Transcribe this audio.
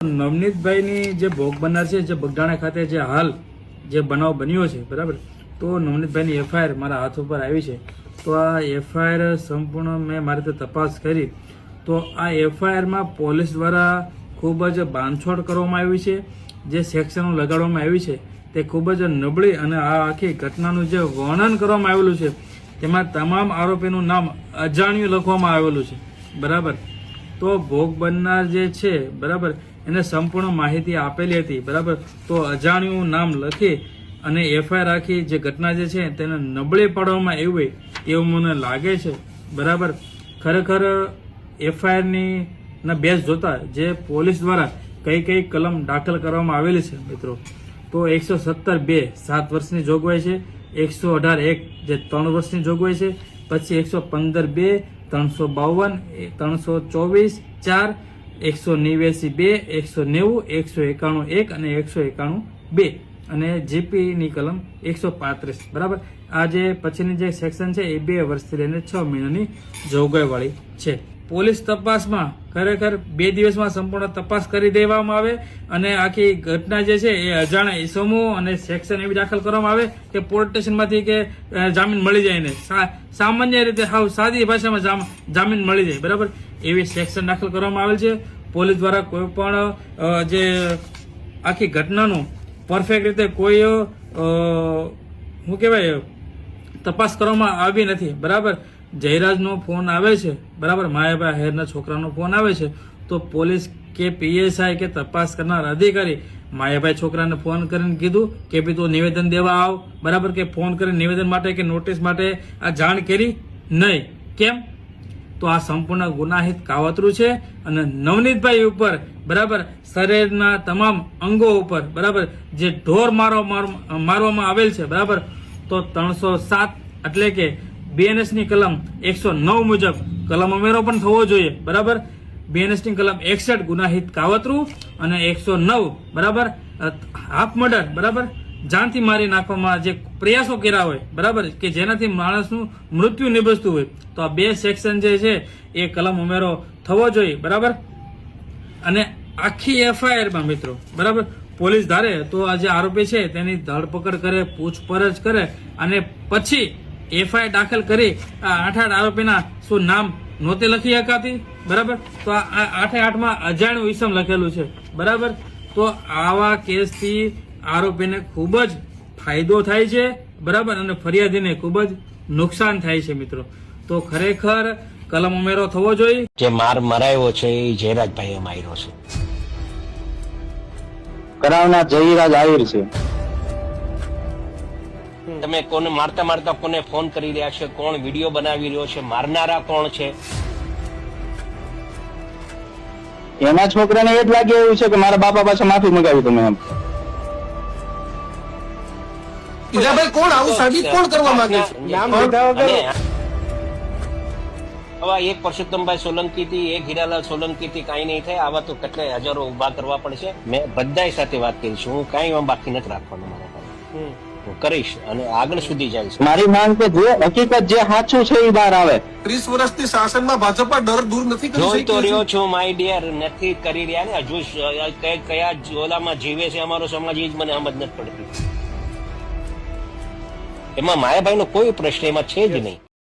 નવનીતભાઈની જે ભોગ બનનાર છે, જે બગડાણા ખાતે જે હાલ જે બનાવ બન્યો છે, બરાબર? તો નવનીતભાઈની એફઆઈઆર મારા હાથ ઉપર આવી છે. તો આ એફઆઈઆર સંપૂર્ણ મેં મારી રીતે તપાસ કરી. તો આ એફઆઈઆરમાં પોલીસ દ્વારા ખૂબ જ બાંધછોડ કરવામાં આવી છે. જે સેક્શનો લગાડવામાં આવી છે, તે ખૂબ જ નબળી અને આ આખી ઘટનાનું જે વર્ણન કરવામાં આવેલું છે, તેમાં તમામ આરોપીનું નામ અજાણ્યું લખવામાં આવેલું છે, બરાબર? તો ભોગ બનનાર જે છે, બરાબર એને સંપૂર્ણ માહિતી આપેલી હતી, બરાબર? તો અજાણ્યું નામ લખી અને એફઆઈઆર રાખી જે ઘટના જે છે તેને નબળી પાડવામાં આવી એવું મને લાગે છે, બરાબર? ખરેખર એફઆઈઆરની ના બેઝ જોતા જે પોલીસ દ્વારા કઈ કઈ કલમ દાખલ કરવામાં આવેલી છે, મિત્રો? તો એકસો સત્તર બે સાત વર્ષની જોગવાઈ છે, એકસો અઢાર એક જે ત્રણ વર્ષની જોગવાઈ છે, પછી એકસો પંદર બે ત્રણસો બાવન ત્રણસો ચોવીસ, ચાર એકસો નેવ્યાસી બે, એકસો નેવું, એકસો એકાણું એક અને એકસો એકાણું બે અને જીપીની કલમ એકસો પાંત્રીસ. બરાબર? આ જે પછીની જે સેક્શન છે, એ બે વર્ષથી લઈને છ મહિનાની જોગવાઈવાળી છે. પોલીસ તપાસમાં ખરેખર બે દિવસમાં સંપૂર્ણ તપાસ કરી દેવામાં આવે અને આખી ઘટના જે છે, એ અજાણ્યા ઇસમો અને સેક્શન એવી દાખલ કરવામાં આવે કે પોલીસ સ્ટેશનમાંથી કે જામીન મળી જાય ને. સામાન્ય રીતે સાવ સાદી ભાષામાં જામ- જામીન મળી જાય. બરાબર? એવી સેક્શન દાખલ કરવામાં આવેલ છે. પોલીસ દ્વારા કોઈ પણ જે આખી ઘટનાનું પરફેક્ટ રીતે કોઈ શું કહેવાય, તપાસ કરવામાં આવી નથી. બરાબર? જયરાજનો ફોન આવે છે. બરાબર? માયાભાઈ હેરના છોકરાનો ફોન આવે છે. તો પોલીસ કે પીએસઆઈ કે તપાસ કરનાર અધિકારી માયાભાઈ છોકરાને ફોન કરીને કીધું કે ભાઈ તું નિવેદન દેવા આવ. બરાબર? કે ફોન કરીને નિવેદન માટે કે નોટિસ માટે આ જાણ કરી નહીં. કેમ? તો આ સંપૂર્ણ ગુનાહિત કાવતરું છે અને નવનીતભાઈ ઉપર, બરાબર, શરીરના તમામ અંગો ઉપર, બરાબર, જે ઢોર મારો માર- મારવામાં આવેલ છે, બરાબર, તો ત્રણસો સાત એટલે કે બીએનએસની કલમ એકસો નવ મુજબ કલમ ઉમેરો પણ થવો જોઈએ, બરાબર બીએનએસની કલમ એકસઠ ગુનાહિત કાવતરું અને એકસો નવ, બરાબર હાફ મર્ડર, બરાબર જાનથી મારી નાખવામાં જે પ્રયાસો કર્યા હોય, બરાબર? કે જેનાથી માણસનું મૃત્યુ નિભજતું હોય. તો આ બે સેક્શન જે છે, એ કલમ ઉમેરો થવો જોઈએ, બરાબર? અને આખી એફઆઈઆરમાં મિત્રો, બરાબર? પોલીસ ધારે તો આ જે આરોપી છે, તેની ધરપકડ કરે, પૂછપરછ કરે, અને પછી એફઆઈઆર દાખલ કરી આ આઠ આઠ આરોપીના શું નામ નહોતી લખી શકાતી બરાબર? તો આ આઠે આઠમાં અજાણ્યું ઈસમ લખેલું છે, બરાબર? તો આવા કેસથી આરોપીને ખૂબ જ ફાયદો થાય છે બરાબર? અને ફરિયાદીને ખૂબ જ નુકસાન થાય છે મિત્રો. તો ખરેખર કલમ ઉમેરો થવો જોઈએ. જે માર મરાયો છે એ જયરાજભાઈએ માર્યો છે. કરાવના જયરાજ આહિર છે. તમે કોને મારતા મારતા કોને ફોન કરી રહ્યા છે? કોણ વીડિયો બનાવી રહ્યો છે? મારનારા કોણ છે? એના છોકરાને એ જ લાગે એવું છે કે મારા બાપા પાસે માફી મંગાવી તમે એમ. હીરાભાઈ કોણ? આવું સાબિત કોણ કરવા માંગે છે? નામ લીધા વગર? આવા એક પરસોત્તમભાઈ સોલંકી થી એક હીરાલાલ સોલંકી થી કઈ નહીં થાય. આવા તો કેટલાય હજારો ઊભા કરવા પડશે મેં બધાય સાથે વાત કરી છે. હું કઈ બાકી નથી રાખવાનું મારા પાસે હું કરીશ અને આગળ સુધી જઈશ. મારી માંગ કે જે હકીકત જે સાચું છે એ બહાર આવે. ત્રીસ વર્ષની શાસનમાં ભાજપ ડર દૂર નથી જોઈ તો રહ્યો છું માય ડિયર નથી કરી રહ્યા ને. હજુ કયા જોલામાં જીવે છે અમારો સમાજ એ જ મને સમજ નથી પડતી. એમાં માયાભાઈ નો કોઈ પ્રશ્ન એમાં છે જ નહીં.